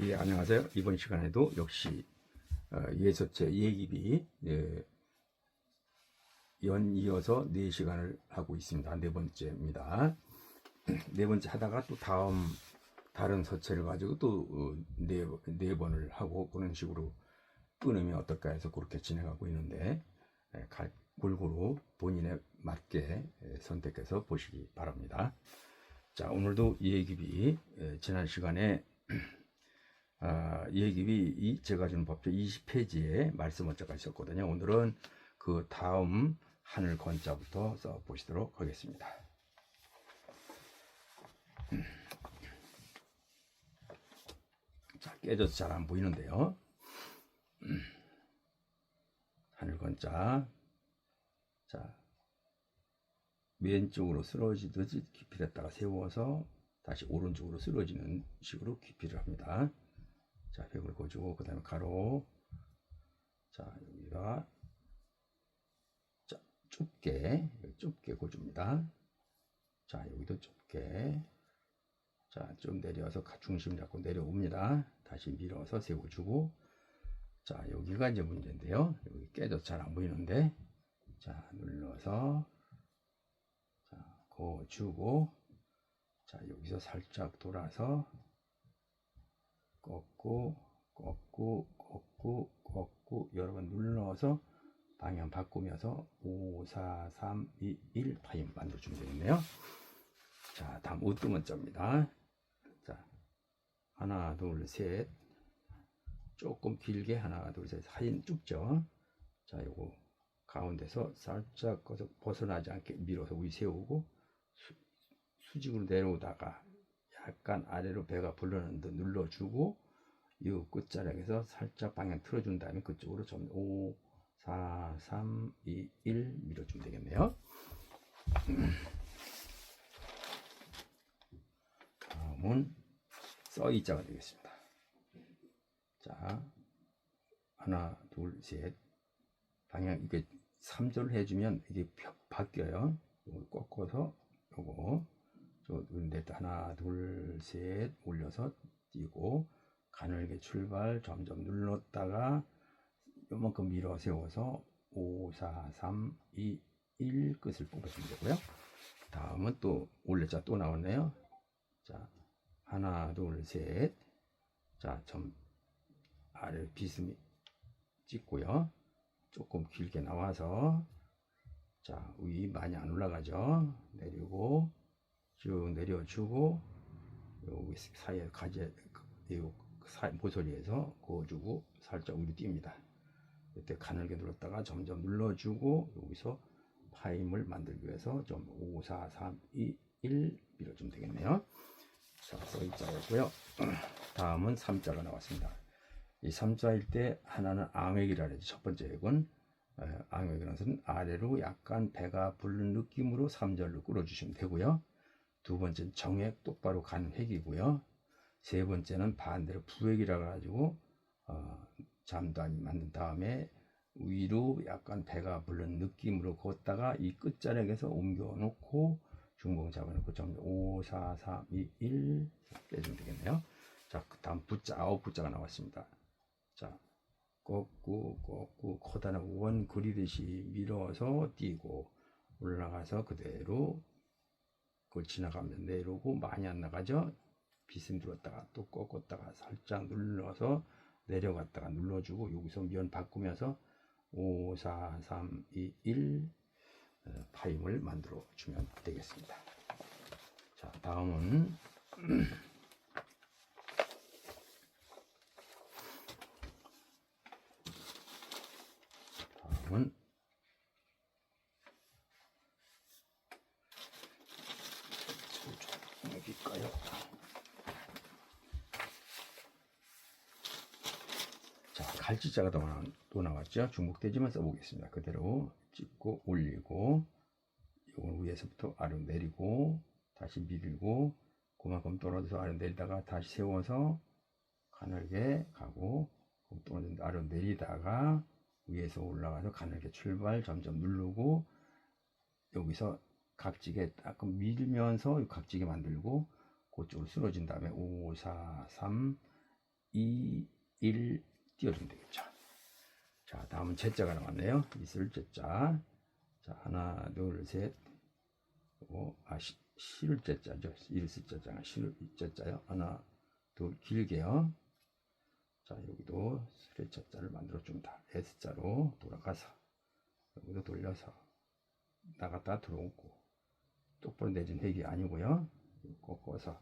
예, 안녕하세요. 이번 시간에도 역시 어, 예서체 예기비 예, 연 이어서 4시간을 하고 있습니다. 네 번째입니다. 네 번째 하다가 또 다음 다른 서체를 가지고 또네 네 번을 하고 그런 식으로 끊으면 어떨까 해서 그렇게 진행하고 있는데 예, 갈- 골고루 본인에 맞게 예, 선택해서 보시기 바랍니다. 자, 오늘도 예기비 예, 지난 시간에 아, 예기비 이 제가 준 법조 20페이지에 말씀 어쩌가 있었거든요. 오늘은 그 다음 하늘 건자부터 써 보시도록 하겠습니다. 자, 깨져서 잘 안 보이는데요. 하늘 건자. 자, 왼쪽으로 쓰러지듯이 깊이를 세워서 다시 오른쪽으로 쓰러지는 식으로 깊이를 합니다. 자, 벽을 고주고 그 다음에 가로 자, 여기가 자, 좁게 좁게 고줍니다. 자, 여기도 좁게 자, 좀 내려서 가- 중심 잡고 내려옵니다. 다시 밀어서 세워주고 자, 여기가 이제 문제인데요. 여기 깨져서 잘 안 보이는데 자, 눌러서 자, 고주고 자, 여기서 살짝 돌아서 꺾고 꺾고 꺾고 꺾고 여러 번 눌러서 방향 바꾸면서 5, 4, 3, 2, 1 타임 만들어주면 되겠네요. 자, 다음 우뜨문자입니다. 자, 하나, 둘, 셋. 조금 길게 하나, 둘, 셋. 사진 좁죠? 자, 요거 가운데서 살짝 벗어나지 않게 밀어서 위 세우고 수, 수직으로 내려오다가 약간 아래로 배가 불러는 듯 눌러주고 이 끝자락에서 살짝 방향 틀어준 다음에 그쪽으로 좀 5, 4, 3, 2, 1 밀어주면 되겠네요. 다음은 써이자가 되겠습니다. 자, 하나, 둘, 셋. 방향 이게 3절을 해주면 이게 펴- 바뀌어요. 이걸 꺾어서 요거 저 근데 하나 둘 셋 올려서 뛰고 가늘게 출발 점점 눌렀다가 요만큼 밀어 세워서 5 4 3 2 1 끝을 뽑아주면 되고요. 다음은 또 올레자 또 나왔네요. 자 하나 둘셋자점 아래 비스미 찍고요. 조금 길게 나와서 자 위 많이 안 올라가죠. 내리고 쭉 내려주고 여기 사이에 가재 요 사이 모서리에서 그어주고 살짝 위로 띄웁니다. 이때 가늘게 눌렀다가 점점 눌러주고 여기서 파임을 만들기 위해서 좀 5, 4, 3, 2, 1 밀어주면 되겠네요. 자, 써있자였고요. 다음은 3자가 나왔습니다. 이 3자일 때 하나는 앙획이라 그러죠. 첫 번째 액은 어, 앙획이라는 것은 아래로 약간 배가 부른 느낌으로 3절로 끌어주시면 되고요. 두 번째는 정액 똑바로 가는 획이고요. 세 번째는 반대로 부획이라 가지고 어, 잠단이 만든 다음에 위로 약간 배가 부른 느낌으로 걷다가 이 끝자락에서 옮겨 놓고 중봉 잡아놓고 점 5, 4, 3, 2, 1 빼주면 되겠네요. 자, 그 다음 부자 아홉 부자가 나왔습니다. 자, 꺾고 꺾고 커다란 원 그리듯이 밀어서 뛰고 올라가서 그대로 그걸 지나가면 내려오고 많이 안 나가죠. 비스듬 들었다가 또 꺾었다가 살짝 눌러서 내려갔다가 눌러주고 여기서 면 바꾸면서 5, 4, 3, 2, 1 어, 파임을 만들어 주면 되겠습니다. 자, 다음은 다음은 여기까요. 자, 갈치자가 또, 나, 또 나왔죠. 중복되지만 써보겠습니다. 그대로 찍고 올리고 이걸 위에서부터 아래로 내리고 다시 밀고 그만큼 떨어져서 아래로 내리다가 다시 세워서 가늘게 가고 떨어진 아래로 내리다가 위에서 올라가서 가늘게 출발 점점 누르고 여기서 각지게 조금 밀면서 각지게 만들고 그쪽으로 쓰러진 다음에 5, 4, 3 2, 1 띄워주면 되겠죠. 자, 다음은 제자가 나왔네요. 있을 제자. 자, 하나, 둘, 셋. 그리고, 아, 시, 실을 제자죠. 일을 제자가 실을 제자요. 하나, 둘, 길게요. 자, 여기도 수레 자자를 만들어줍니다. S자로 돌아가서, 여기도 돌려서, 나갔다 들어오고, 똑바로 내준 획이 아니고요. 꺾어서,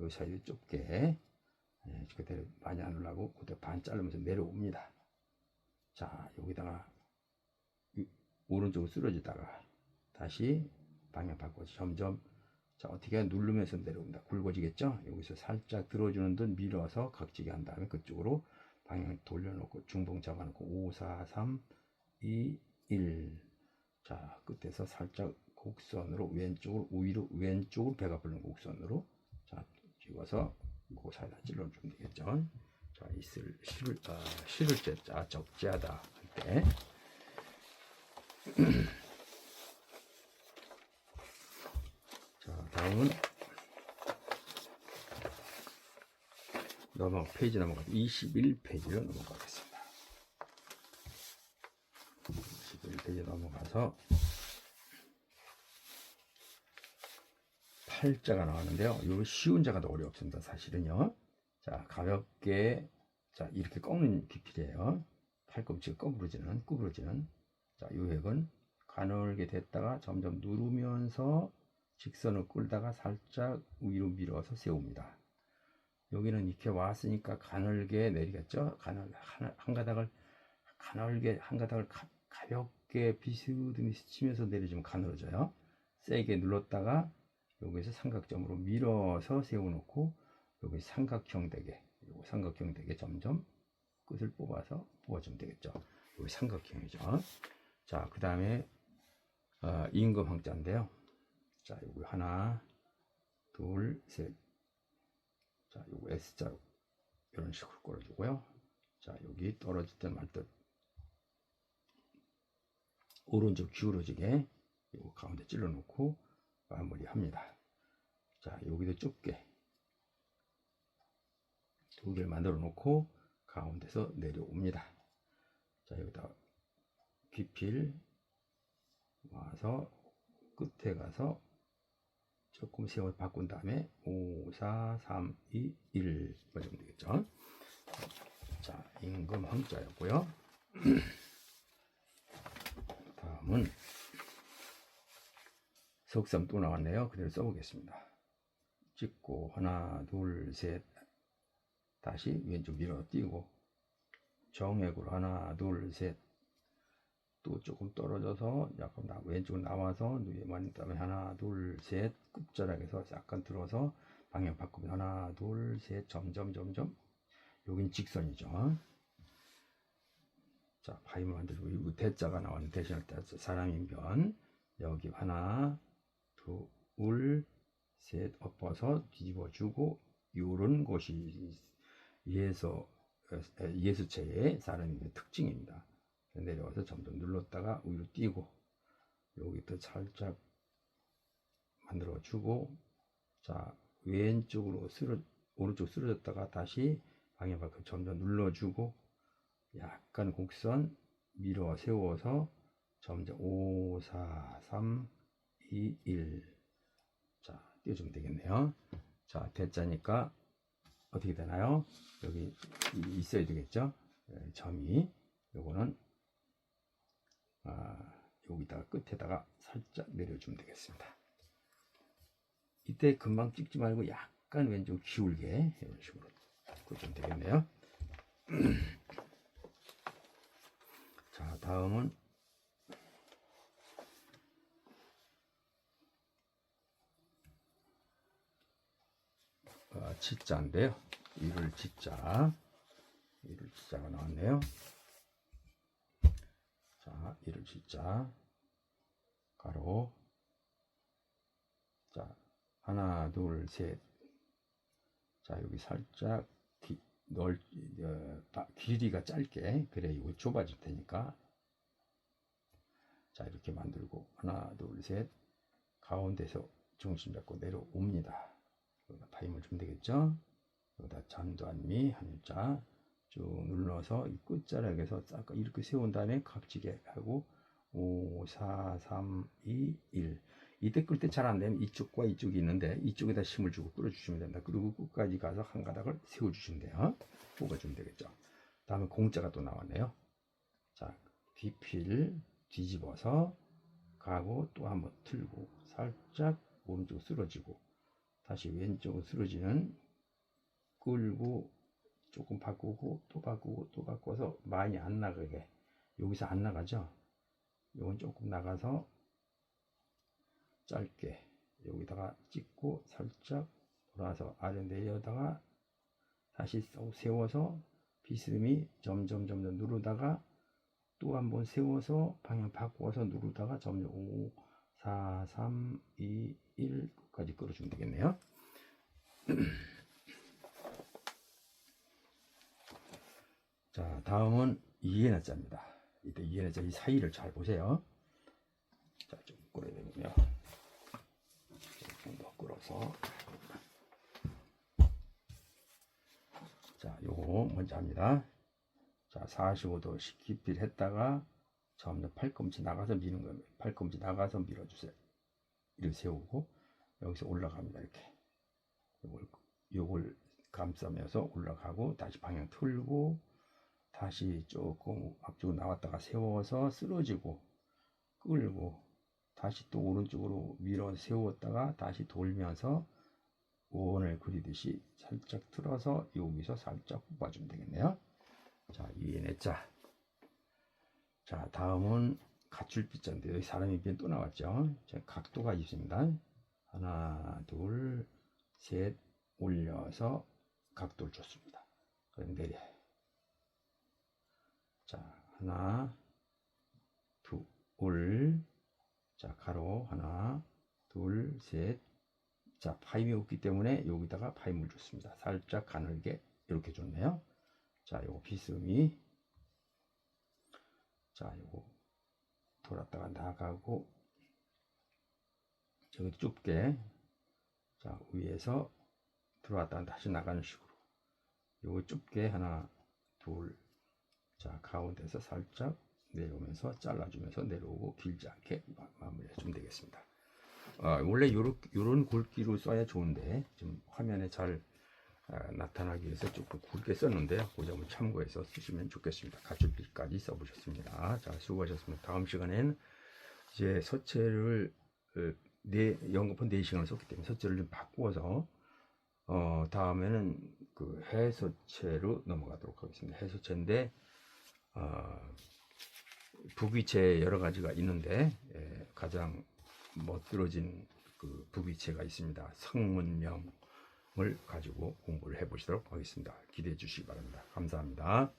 요 사이를 좁게, 예, 그대로 많이 안 올라가고, 그대로 반 자르면서 내려옵니다. 자, 여기다가, 이- 오른쪽으로 쓰러지다가, 다시 방향 바꿔서 점점, 자, 어떻게 누르면서 내려옵니다. 굵어지겠죠? 여기서 살짝 들어주는 듯 밀어서 각지게 한 다음에 그쪽으로 방향 돌려놓고 중봉 잡아놓고 5, 4, 3, 2, 1. 자, 끝에서 살짝 곡선으로 왼쪽으로, 위로 왼쪽으로 배가 부른 곡선으로 자, 찍어서 그 사이다 찔러주면 되겠죠? 자, 있을, 실을, 아, 실을 째자, 적재하다 할 때. 자, 다음은 넘어 페이지 넘어가서 21페이지로 넘어가겠습니다. 21페이지 넘어가서 팔자가 나왔는데요. 요 쉬운 자가 더 어렵습니다. 사실은요. 자, 가볍게 자, 이렇게 꺾는 기필이에요. 팔꿈치가 거부러지는 구부러지는 자, 요 획은 가늘게 됐다가 점점 누르면서 직선을 끌다가 살짝 위로 밀어서 세웁니다. 여기는 이렇게 왔으니까 가늘게 내리겠죠? 가늘, 한, 한 가닥을, 가늘게, 한 가닥을 가, 가볍게 비스듬히 스치면서 내려주면 가늘어져요. 세게 눌렀다가 여기서 삼각점으로 밀어서 세워놓고 여기 삼각형 되게, 요거 삼각형 되게 점점 끝을 뽑아서 뽑아주면 되겠죠. 여기 삼각형이죠. 자, 그 다음에, 어, 임금 황자인데요. 자, 요거 하나, 둘, 셋. 자, 요거 S자로 이런 식으로 끌어주고요. 자, 여기 떨어질 때 말듯 오른쪽 기울어지게 요거 가운데 찔러 놓고 마무리합니다. 자, 여기도 좁게 두 개를 만들어 놓고 가운데서 내려옵니다. 자, 여기다 귀필 와서 끝에 가서 조금 세월 바꾼 다음에 5, 4, 3, 2, 1 맞으면 되겠죠. 자, 임금 황자였고요. 다음은 석삼 또 나왔네요. 그대로 써보겠습니다. 찍고 하나, 둘, 셋. 다시 왼쪽 밀어 띄고 정액으로 하나, 둘, 셋. 또 조금 떨어져서 약간 나, 왼쪽으로 나와서 위에만 다음에 하나 둘 셋. 끝자락에서 약간 들어서 방향 바꾸면 하나 둘 셋. 점점 점점. 여긴 직선이죠. 자 파이브 만들고 이 대자가 나왔는 대신할 때 사람인 변. 여기 하나 둘 셋 엎어서 뒤집어 주고 요런 곳이 예서 예수체의 사람인의 특징입니다. 내려와서 점점 눌렀다가 위로 뛰고 여기도 살짝 만들어 주고 자 왼쪽으로 쓰러 오른쪽 쓰러졌다가 다시 방향 바꿔 점점 눌러 주고 약간 곡선 밀어 세워서 점점 5 4 3 2 1 자 띄워주면 되겠네요. 자 대자니까 어떻게 되나요? 여기 있어야 되겠죠? 예, 점이. 요거는 아, 여기다가 끝에다가 살짝 내려주면 되겠습니다. 이때 금방 찍지 말고 약간 왼쪽 기울게. 이런 식으로 그러면 되겠네요. 자, 다음은 아, 치자인데요. 이를 치자, 이를 치자가 나왔네요. 자, 이를 진짜 가로 자, 하나, 둘, 셋. 자, 여기 살짝 기, 넓, 어, 바, 길이가 짧게 그래 이거 좁아질 테니까 자, 이렇게 만들고 하나, 둘, 셋. 가운데서 중심 잡고 내려옵니다. 여기다 파임을 주면 되겠죠? 여기다 전두환미 한자 쭉 눌러서 이 끝자락에서 싹 이렇게 세운 다음에 각지게 하고 5, 4, 3, 2, 1 이때 끌 때 잘 안 되면 이쪽과 이쪽이 있는데 이쪽에다 힘을 주고 끌어주시면 됩니다. 그리고 끝까지 가서 한 가닥을 세워주시면 돼요. 뽑아주면 되겠죠. 다음에 공짜가 또 나왔네요. 자, 뒤필 뒤집어서 가고 또 한번 틀고 살짝 오른쪽 쓰러지고 다시 왼쪽으로 쓰러지는 끌고 조금 바꾸고 또 바꾸고 또 바꿔서 많이 안 나가게. 여기서 안 나가죠? 요건 조금 나가서 짧게 여기다가 찍고 살짝 돌아서 아래 내려다가 다시 쏙 세워서 비스듬히 점점 점점 누르다가 또 한번 세워서 방향 바꾸어서 누르다가 점점 5 4 3 2 1 까지 끌어주면 되겠네요. 자 다음은 이해나자입니다. 이때 이해나자 이 사이를 잘 보세요. 자 좀 끌어야 되군요. 조금 더 끌어서. 자 요거 먼저 합니다. 자 45도 깊이를 했다가 점점 팔꿈치 나가서 미는 겁니다 팔꿈치 나가서 밀어주세요. 이렇게 세우고 여기서 올라갑니다 이렇게 요걸, 요걸 감싸면서 올라가고 다시 방향 틀고 다시 조금 앞쪽으로 나왔다가 세워서 쓰러지고 끌고 다시 또 오른쪽으로 밀어 세웠다가 다시 돌면서 원을 그리듯이 살짝 틀어서 여기서 살짝 뽑아주면 되겠네요. 자, 이해냈자. 자, 다음은 가출빗자인데 여기 사람이 또 나왔죠. 자, 각도가 있습니다. 하나, 둘, 셋 올려서 각도를 줬습니다. 그럼 내려. 자, 하나, 둘, 자, 가로 하나, 둘, 셋. 자, 파임이 없기 때문에 여기다가 파임을 줬습니다. 살짝 가늘게 이렇게 줬네요. 자, 요거 비스미. 자, 요거 돌았다가 나가고 저기 좁게 자, 위에서 들어왔다가 다시 나가는 식으로 요거 좁게 하나, 둘, 자, 가운데서 살짝 내려오면서 잘라주면서 내려오고 길지 않게 마- 마무리해 주면 되겠습니다. 아, 원래 요런 굵기로 써야 좋은데 좀 화면에 잘 아, 나타나기 위해서 조금 굵게 썼는데요. 그 점을 참고해서 쓰시면 좋겠습니다. 가출비까지 써보셨습니다. 자, 수고하셨습니다. 다음 시간에는 이제 서체를 어, 네, 연거푸 4시간을 썼기 때문에 서체를 좀 바꾸어서 어, 다음에는 그 해서체로 넘어가도록 하겠습니다. 해서체인데 어, 부기체 여러 가지가 있는데 예, 가장 멋들어진 그 부기체가 있습니다. 성문명을 가지고 공부를 해보시도록 하겠습니다. 기대해 주시기 바랍니다. 감사합니다.